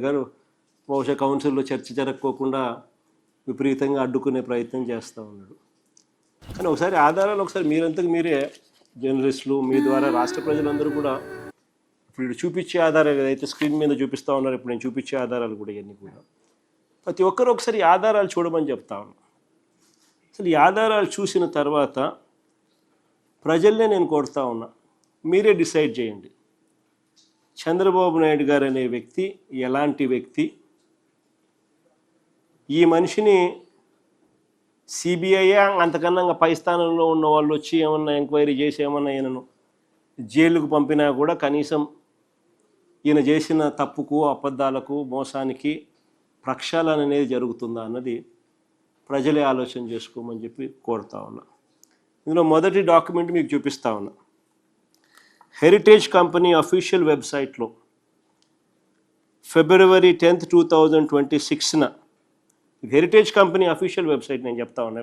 గారు బహుశా కౌన్సిల్లో చర్చ జరగకోకుండా విపరీతంగా అడ్డుకునే ప్రయత్నం చేస్తూ ఉన్నాడు. కానీ ఒకసారి ఆధారాలు ఒకసారి మీరంతకు మీరే జర్నలిస్టులు మీ ద్వారా రాష్ట్ర ప్రజలందరూ కూడా ఇప్పుడు చూపించే ఆధారాలు ఏదైతే స్క్రీన్ మీద చూపిస్తూ ఉన్నారు ఇప్పుడు నేను చూపించే ఆధారాలు కూడా ఇవన్నీ కూడా. ప్రతి ఒక్కరు ఒకసారి ఆధారాలు చూడమని చెప్తా ఉన్నా. అసలు ఈ ఆధారాలు చూసిన తర్వాత ప్రజల్నే నేను కోరుతా ఉన్నా. మీరే డిసైడ్ చేయండి. చంద్రబాబు నాయుడు గారు అనే వ్యక్తి ఎలాంటి వ్యక్తి? ఈ మనిషిని సిబిఐ అంతకన్నా పై స్థానంలో ఉన్న వాళ్ళు వచ్చి ఏమన్నా ఎంక్వైరీ చేసి ఏమన్నా ఈయనను జైలుకు పంపినా కూడా కనీసం ఈయన చేసిన తప్పుకు అబద్ధాలకు మోసానికి ప్రక్షాళన అనేది జరుగుతుందా అన్నది ప్రజలే ఆలోచన చేసుకోమని చెప్పి కోరుతా ఉన్నా. ఇందులో మొదటి డాక్యుమెంట్ మీకు చూపిస్తా ఉన్నా. హెరిటేజ్ కంపెనీ అఫీషియల్ వెబ్సైట్లో February tenth two thousand twenty సిక్స్న heritage company official website నేను చెప్తా ఉన్నా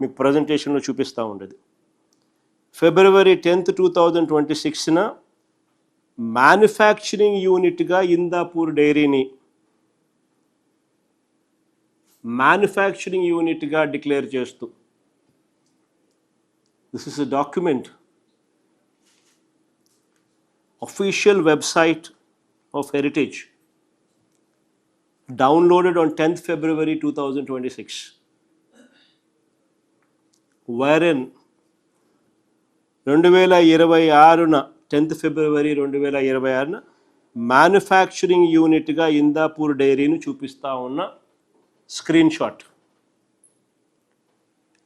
మీకు ప్రజెంటేషన్లో చూపిస్తూ ఉండేది. February tenth two thousand twenty సిక్స్న manufacturing యూనిట్గా ఇందాపూర్ డైరీని మ్యానుఫ్యాక్చరింగ్ యూనిట్గా డిక్లేర్ చేస్తూ this is a document official website of Heritage, downloaded on 10th February 2026, wherein రెండు వేల ఇరవై ఆరున టెన్త్ ఫిబ్రవరి రెండు వేల ఇరవై ఆరున మ్యానుఫ్యాక్చరింగ్ యూనిట్గా ఇందాపూర్ డైరీని చూపిస్తా ఉన్న స్క్రీన్ షాట్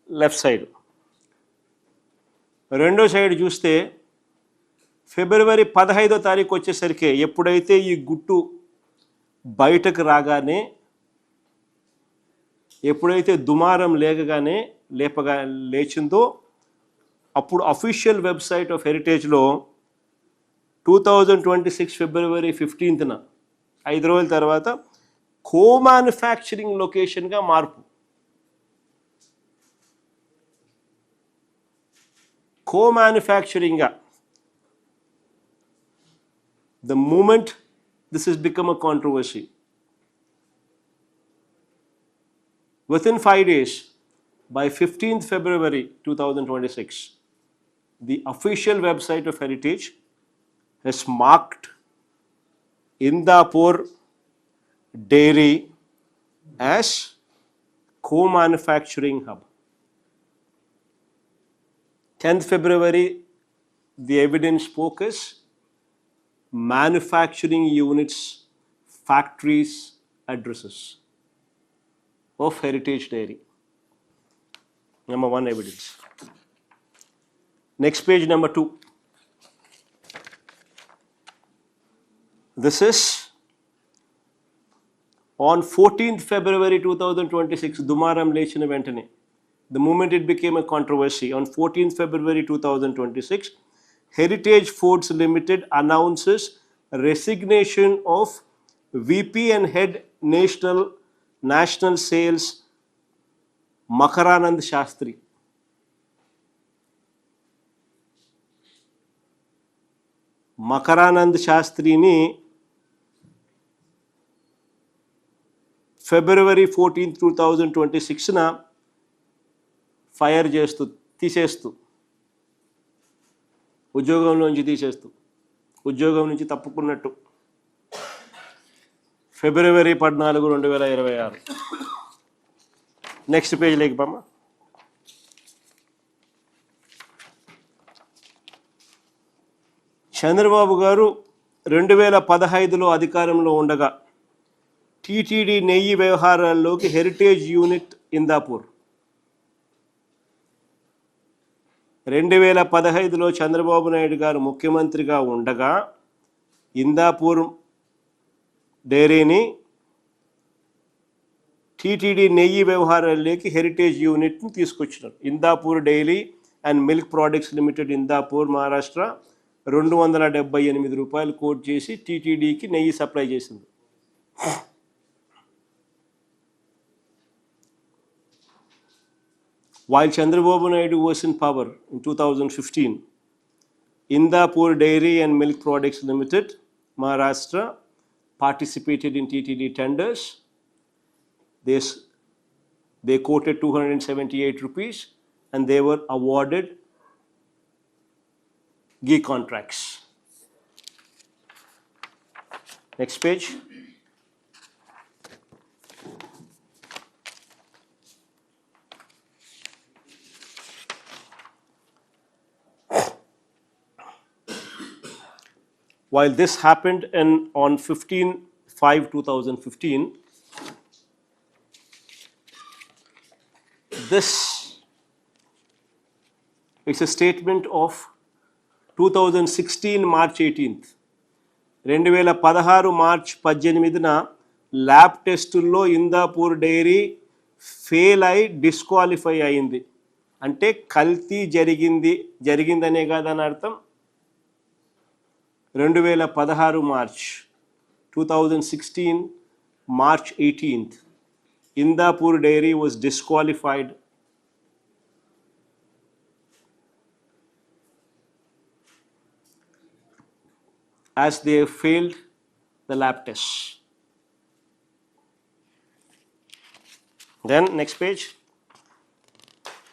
లెఫ్ట్ సైడ్ రెండో సైడ్ చూస్తే ఫిబ్రవరి పదహైదో తారీఖు వచ్చేసరికి ఎప్పుడైతే ఈ గుట్టు బయటకు రాగానే ఎప్పుడైతే దుమారం లేకగానే లేపగా లేచిందో అప్పుడు official website of హెరిటేజ్లో two thousand twenty six February ఫిఫ్టీన్త్న ఐదు రోజుల తర్వాత కో మ్యానుఫ్యాక్చరింగ్ లొకేషన్గా మార్పు. కో మ్యానుఫ్యాక్చరింగ్గా the moment this has become a controversy. Within five days, by 15th February 2026, the official website of Heritage has marked Indapur Dairy as co-manufacturing hub. 10th February, the evidence is manufacturing units, factories, addresses of Heritage Dairy. Number one evidence. Next page, number two. This is on 14th February 2026, Dumaram Lechina Ventane. The moment it became a controversy, on 14th February 2026, Heritage Foods Limited announces resignation of VP and Head National National Sales Makaranand Shastri. Makaranand శాస్త్రిని February fourteenth two thousand twenty సిక్స్న fire చేస్తూ తీసేస్తూ ఉద్యోగంలోంచి తీసేస్తూ ఉద్యోగం నుంచి తప్పుకున్నట్టు. ఫిబ్రవరి పద్నాలుగు రెండు వేల ఇరవై ఆరు. Next page పమ్మ. చంద్రబాబు గారు రెండు వేల పదహైదులో అధికారంలో ఉండగా టీటీడీ నెయ్యి వ్యవహారాల్లోకి హెరిటేజ్ యూనిట్ ఇందాపూర్. రెండు వేల పదహైదులో చంద్రబాబు నాయుడు గారు ముఖ్యమంత్రిగా ఉండగా ఇందాపూర్ డైరీని టీటీడీ నెయ్యి వ్యవహారాల్లోకి హెరిటేజ్ యూనిట్ని తీసుకొచ్చినారు. Indapur dairy and milk products limited Indapur Maharashtra రెండు వందల డెబ్బై ఎనిమిది రూపాయలు కోట్ చేసి టీటీడీకి నెయ్యి సప్లై చేసింది. While Chandrababu Naidu was in power in 2015, Indapur Dairy and Milk Products Limited, Maharashtra, participated in TTD tenders. They, they quoted 278 rupees and they were awarded gig contracts. Next page. While this happened in, on 15 5 2015, this is a statement of 2016 March 18th. రెండు వేల పదహారు March పద్దెనిమిదిన lab టెస్టుల్లో Indapur dairy fail అయి disqualify అయింది అంటే కల్తీ జరిగింది జరిగిందనే కాదని అర్థం రెండు వేల పదహారు March two thousand sixteen March eighteenth Indapur dairy was disqualified as they failed the lab tests. Then, next page.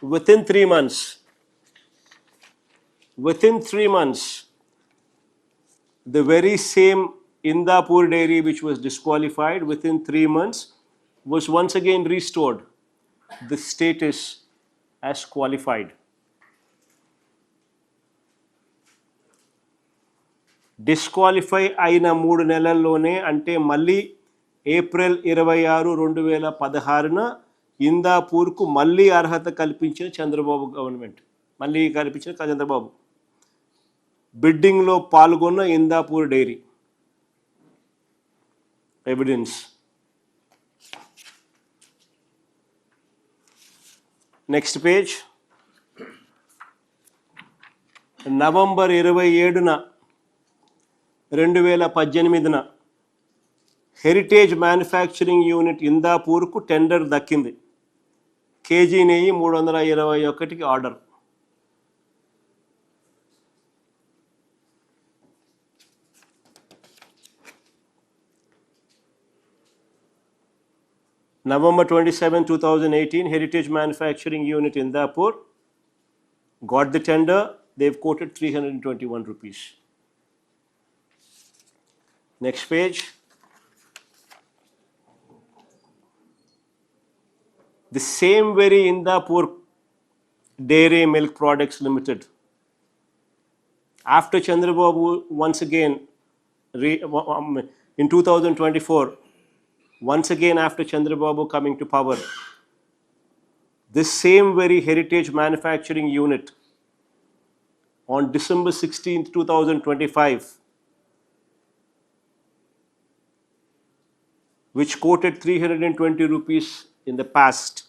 Within three months, within three months, the very same Indapur dairy which was disqualified within three months was once again restored the status as qualified. Disqualify అయిన మూడు నెలల్లోనే అంటే మళ్ళీ April ఇరవై ఆరు రెండు వేల పదహారున ఇందాపూర్కు మళ్ళీ అర్హత కల్పించిన చంద్రబాబు గవర్నమెంట్ మళ్ళీ కల్పించిన చంద్రబాబు బిడ్డింగ్లో పాల్గొన్న Indapur dairy. Evidence next page November ఇరవై ఏడున రెండు వేల పద్దెనిమిదిన హెరిటేజ్ మ్యానుఫ్యాక్చరింగ్ యూనిట్ ఇందాపూర్కు టెండర్ దక్కింది. కేజీ నెయ్యి మూడు వందల ఇరవై ఒకటికి order. November 27, 2018, Heritage Manufacturing Unit Indapur got the tender. They've quoted 321 rupees. Next page. The same very Indapur Dairy Milk Products Limited. After Chandrababu, once again, um, in 2024, once again after Chandrababu coming to power, this same very heritage manufacturing unit on December 16, 2025, which quoted 320 rupees in the past,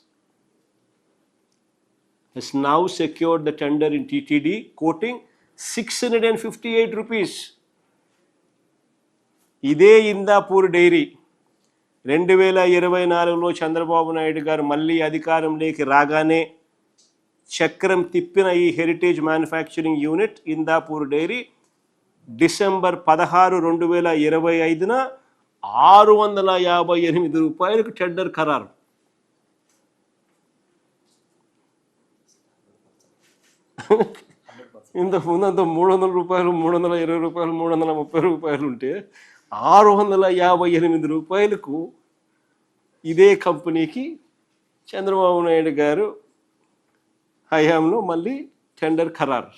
has now secured the tender in TTD, quoting 658 rupees. ಇದೇ ಇಂದಾಪುರ್ dairy. రెండు వేల ఇరవై నాలుగులో చంద్రబాబు నాయుడు గారు మళ్ళీ అధికారంలోకి రాగానే చక్రం తిప్పిన ఈ Heritage manufacturing unit Indapur dairy December పదహారు రెండు వేల ఇరవై ఐదున ఆరు వందల యాభై ఎనిమిది రూపాయలకు టెండర్ ఖరారు. ఇంతకుముందు ముందంత మూడు వందల రూపాయలు మూడు వందల ఇరవై రూపాయలు మూడు వందల ముప్పై రూపాయలు ఉంటే ఆరు వందల యాభై ఎనిమిది రూపాయలకు ఇదే కంపెనీకి చంద్రబాబు నాయుడు గారు హయాంలో మళ్ళీ టెండర్ ఖరారు.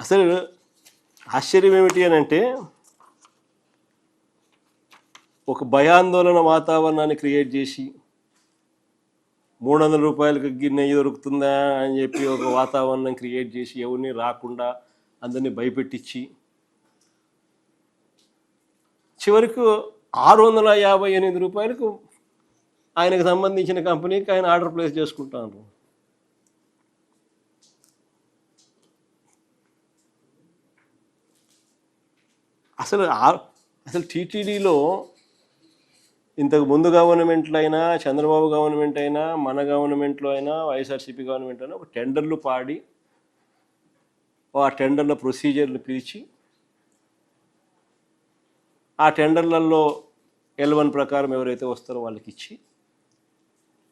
అసలు ఆశ్చర్యం ఏమిటి అని అంటే ఒక భయాందోళన వాతావరణాన్ని క్రియేట్ చేసి మూడు వందల రూపాయలకు గిన్నె దొరుకుతుందా అని చెప్పి ఒక వాతావరణం క్రియేట్ చేసి ఎవరిని రాకుండా అందరినీ భయపెట్టించి చివరికి ఆరు వందల యాభై ఎనిమిది రూపాయలకు ఆయనకు సంబంధించిన కంపెనీకి ఆయన ఆర్డర్ ప్లేస్ చేసుకుంటాను అసలు అసలు టీటీడీలో ఇంతకు ముందు గవర్నమెంట్లో అయినా చంద్రబాబు గవర్నమెంట్ అయినా మన గవర్నమెంట్లో అయినా వైఎస్ఆర్సీపీ గవర్నమెంట్ అయినా ఒక టెండర్లు పాడి ఆ టెండర్ల ప్రొసీజర్లు పిలిచి ఆ టెండర్లలో ఎల్ వన్ ప్రకారం ఎవరైతే వస్తారో వాళ్ళకి ఇచ్చి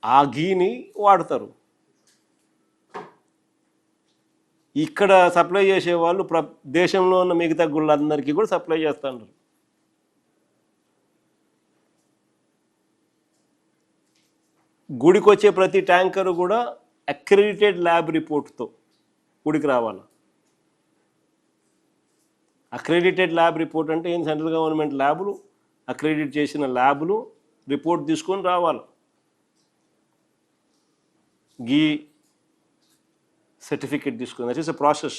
ఆ గీని వాడతారు. ఇక్కడ సప్లై చేసే వాళ్ళు ప్ర దేశంలో ఉన్న మిగతా గుళ్ళందరికీ కూడా సప్లై చేస్తున్నారు గుడికి వచ్చే ప్రతి ట్యాంకరు కూడా అక్రెడిటెడ్ ల్యాబ్ రిపోర్ట్తో గుడికి రావాలి? అక్రెడిటెడ్ ల్యాబ్ రిపోర్ట్ అంటే ఏం? సెంట్రల్ గవర్నమెంట్ ల్యాబులు అక్రెడిట్ చేసిన ల్యాబులు రిపోర్ట్ తీసుకొని రావాలి. గీ సర్టిఫికేట్ తీసుకుని దట్ ఈస్ అ ప్రాసెస్.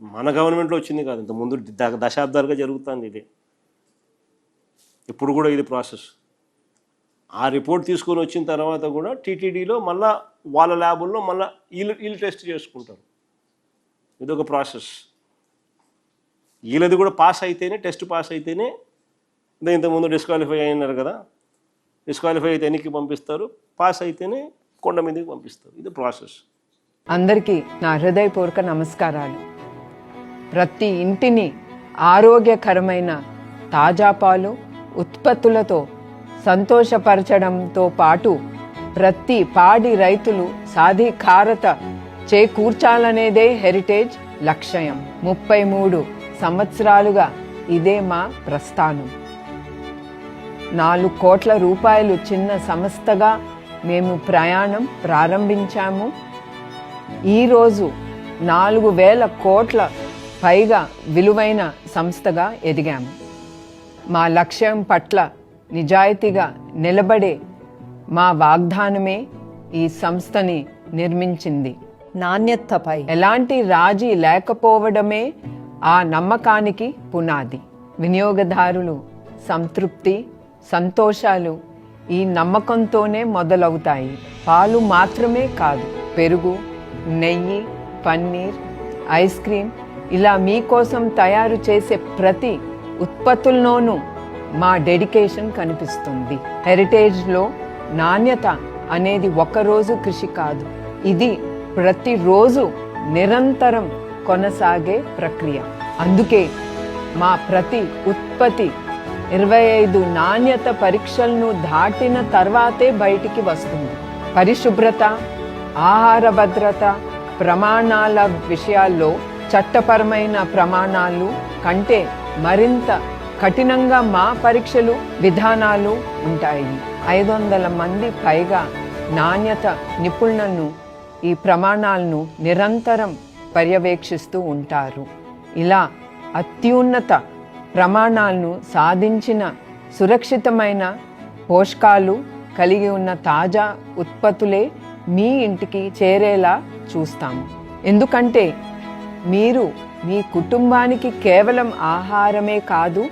మన గవర్నమెంట్లో వచ్చింది కాదు ఇంత ముందు ద- దశాబ్దాలుగా జరుగుతుంది ఇది. ఇప్పుడు కూడా ఇది ప్రాసెస్. ఆ రిపోర్ట్ తీసుకొని వచ్చిన తర్వాత కూడా టీటీడీలో మళ్ళా వాళ్ళ ల్యాబుల్లో మళ్ళీ వీళ్ళు వీళ్ళు టెస్ట్ చేసుకుంటారు. ఇది ఒక ప్రాసెస్. వీళ్ళది కూడా పాస్ అయితేనే టెస్ట్ పాస్ అయితేనే ఇంతకుముందు డిస్క్వాలిఫై అయినారు కదా. డిస్క్వాలిఫై అయితే ఎన్నికి పంపిస్తారు పాస్ అయితేనే కొండ మీదకి పంపిస్తారు. ఇది ప్రాసెస్. అందరికీ నా హృదయపూర్వక నమస్కారాలు. ప్రతి ఇంటిని ఆరోగ్యకరమైన తాజా పాలు ఉత్పత్తులతో సంతోషపరచడంతో పాటు ప్రతి పాడి రైతులు సాధికారత చేకూర్చాలనేదే హెరిటేజ్ లక్ష్యం. ముప్పై మూడు సంవత్సరాలుగా ఇదే మా ప్రస్థానం. నాలుగు కోట్ల రూపాయలు చిన్న సంస్థగా మేము ప్రయాణం ప్రారంభించాము. ఈరోజు నాలుగు వేల కోట్ల పైగా విలువైన సంస్థగా ఎదిగాము. మా లక్ష్యం పట్ల నిజాయితీగా నిలబడే మా వాగ్దానమే ఈ సంస్థని నిర్మించింది. నాణ్యతపై. ఎలాంటి రాజీ లేకపోవడమే ఆ నమ్మకానికి పునాది. వినియోగదారులు సంతృప్తి సంతోషాలు ఈ నమ్మకంతోనే మొదలవుతాయి. పాలు మాత్రమే కాదు. పెరుగు నెయ్యి పన్నీర్ ఐస్ క్రీమ్ ఇలా మీకోసం తయారు చేసే ప్రతి ఉత్పత్తుల్లోనూ మా డెడికేషన్ కనిపిస్తుంది. హెరిటేజ్లో నాణ్యత అనేది ఒకరోజు కృషి కాదు. ఇది ప్రతిరోజు నిరంతరం కొనసాగే ప్రక్రియ. అందుకే మా ప్రతి ఉత్పత్తి ఇరవై ఐదు నాణ్యత పరీక్షలను దాటిన తర్వాతే బయటికి వస్తుంది. పరిశుభ్రత ఆహార భద్రత ప్రమాణాల విషయాల్లో చట్టపరమైన ప్రమాణాలు కంటే మరింత కఠినంగా మా పరీక్షలు విధానాలు ఉంటాయి. ఐదు వందల మంది పైగా నాణ్యత నిపుణులను ఈ ప్రమాణాలను నిరంతరం పర్యవేక్షిస్తూ ఉంటారు. ఇలా అత్యున్నత ప్రమాణాలను సాధించిన సురక్షితమైన పోషకాలు కలిగి ఉన్న తాజా ఉత్పత్తులే మీ ఇంటికి చేరేలా చూస్తాము. ఎందుకంటే మీరు మీ కుటుంబానికి కేవలం ఆహారమే కాదు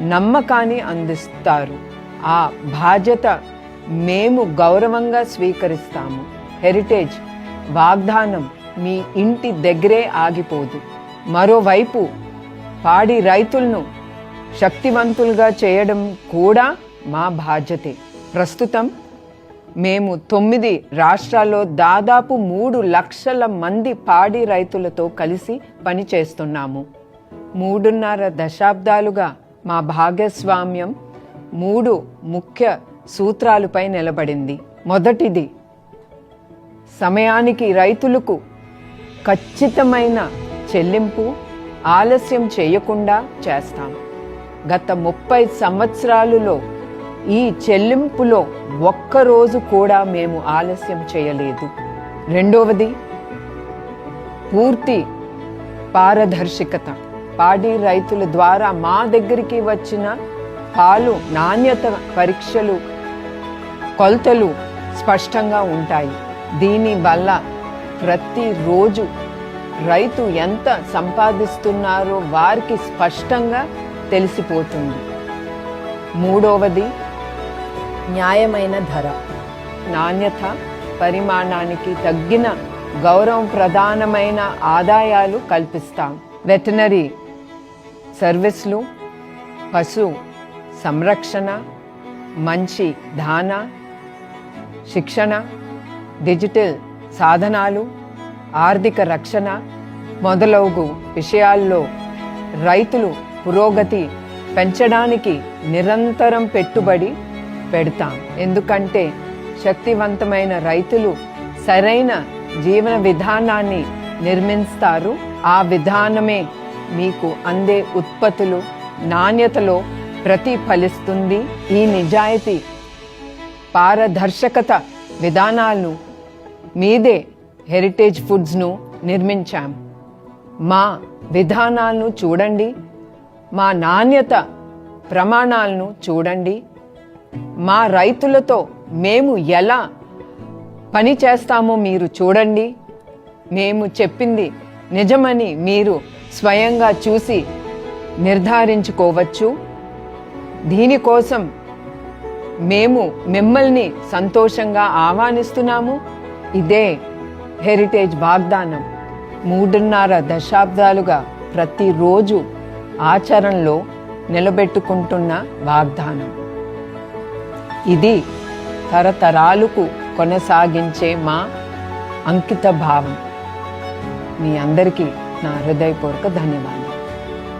నమ్మకాన్ని అందిస్తారు. ఆ బాధ్యత మేము గౌరవంగా స్వీకరిస్తాము. హెరిటేజ్ వాగ్దానం మీ ఇంటి దగ్గరే ఆగిపోదు. మరోవైపు పాడి రైతులను శక్తివంతులుగా చేయడం కూడా మా బాధ్యతే. ప్రస్తుతం మేము తొమ్మిది రాష్ట్రాల్లో దాదాపు మూడు లక్షల మంది పాడి రైతులతో కలిసి పనిచేస్తున్నాము. మూడున్నర దశాబ్దాలుగా మా భాగస్వామ్యం మూడు ముఖ్య సూత్రాలపై నిలబడింది. మొదటిది సమయానికి రైతులకు ఖచ్చితమైన చెల్లింపు ఆలస్యం చేయకుండా చేస్తాం. గత ముప్పై సంవత్సరాలులో ఈ చెల్లింపులో ఒక్కరోజు కూడా మేము ఆలస్యం చేయలేదు. రెండవది పూర్తి పారదర్శకత. పాడి రైతుల ద్వారా మా దగ్గరికి వచ్చిన పాలు నాణ్యత పరీక్షలు కొలతలు స్పష్టంగా ఉంటాయి. దీనివల్ల ప్రతిరోజు రైతు ఎంత సంపాదిస్తున్నారో వారికి స్పష్టంగా తెలిసిపోతుంది. మూడవది న్యాయమైన ధర. నాణ్యత పరిమాణానికి తగ్గిన గౌరవం ప్రధానమైన ఆదాయాలు కల్పిస్తాం. వెటనరీ సర్వీసులు పశు సంరక్షణ మంచి దాన శిక్షణ డిజిటల్ సాధనాలు ఆర్థిక రక్షణ మొదలగు విషయాల్లో రైతులు పురోగతి పెంచడానికి నిరంతరం పెట్టుబడి పెడతాం. ఎందుకంటే శక్తివంతమైన రైతులు సరైన జీవన విధానాన్ని నిర్మిస్తారు. ఆ విధానమే మీకు అందే ఉత్పత్తులు నాణ్యతలో ప్రతిఫలిస్తుంది. ఈ నిజాయితీ పారదర్శకత విధానాలను మీదే హెరిటేజ్ ఫుడ్స్ను నిర్మించాం. మా విధానాలను చూడండి మా నాణ్యత ప్రమాణాలను చూడండి మా రైతులతో మేము ఎలా పని చేస్తామో మీరు చూడండి. మేము చెప్పింది నిజమని మీరు స్వయంగా చూసి నిర్ధారించుకోవచ్చు. దీనికోసం మేము మిమ్మల్ని సంతోషంగా ఆహ్వానిస్తున్నాము. ఇదే హెరిటేజ్ వాగ్దానం మూడున్నర దశాబ్దాలుగా ప్రతిరోజు ఆచరణలో నిలబెట్టుకుంటున్న వాగ్దానం. ఇది తరతరాలకు కొనసాగించే మా అంకిత భావం మీ అందరికీ నా హృదయపూర్వక ధన్యవాదాలు.